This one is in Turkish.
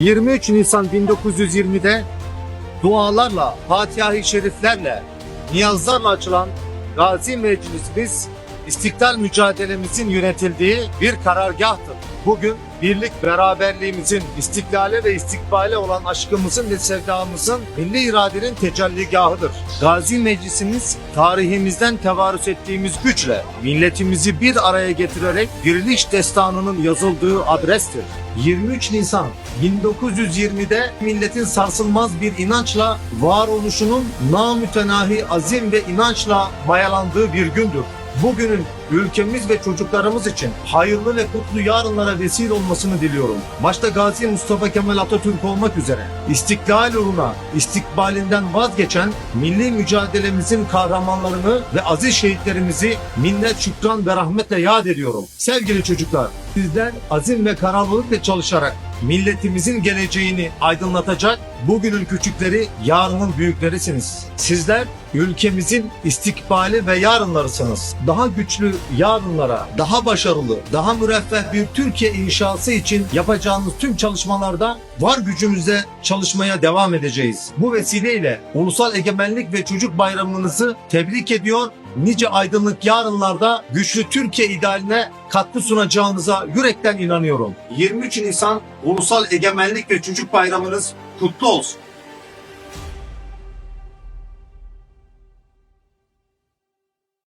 23 Nisan 1920'de dualarla, Fatiha-i Şeriflerle, niyazlarla açılan Gazi Meclisimiz istiklal mücadelemizin yönetildiği bir karargahtır. Bugün birlik beraberliğimizin, istiklale ve istikbale olan aşkımızın ve sevdamızın milli iradenin tecelligahıdır. Gazi Meclisimiz tarihimizden tevarüs ettiğimiz güçle milletimizi bir araya getirerek diriliş destanının yazıldığı adrestir. 23 Nisan 1920'de milletin sarsılmaz bir inançla varoluşunun namütenahi azim ve inançla mayalandığı bir gündür. Bugünün ülkemiz ve çocuklarımız için hayırlı ve kutlu yarınlara vesile olmasını diliyorum. Başta Gazi Mustafa Kemal Atatürk olmak üzere istiklal uğruna istikbalinden vazgeçen milli mücadelemizin kahramanlarını ve aziz şehitlerimizi minnet, şükran ve rahmetle yad ediyorum. Sevgili çocuklar, sizler azim ve kararlılıkla çalışarak milletimizin geleceğini aydınlatacak bugünün küçükleri, yarının büyüklerisiniz. Sizler ülkemizin istikbali ve yarınlarısınız. Daha güçlü yarınlara, daha başarılı, daha müreffeh bir Türkiye inşası için yapacağınız tüm çalışmalarda var gücümüzle çalışmaya devam edeceğiz. Bu vesileyle Ulusal Egemenlik ve Çocuk Bayramınızı tebrik ediyor. Nice aydınlık yarınlarda güçlü Türkiye idealine katkı sunacağınıza yürekten inanıyorum. 23 Nisan Ulusal Egemenlik ve Çocuk Bayramınız kutlu olsun.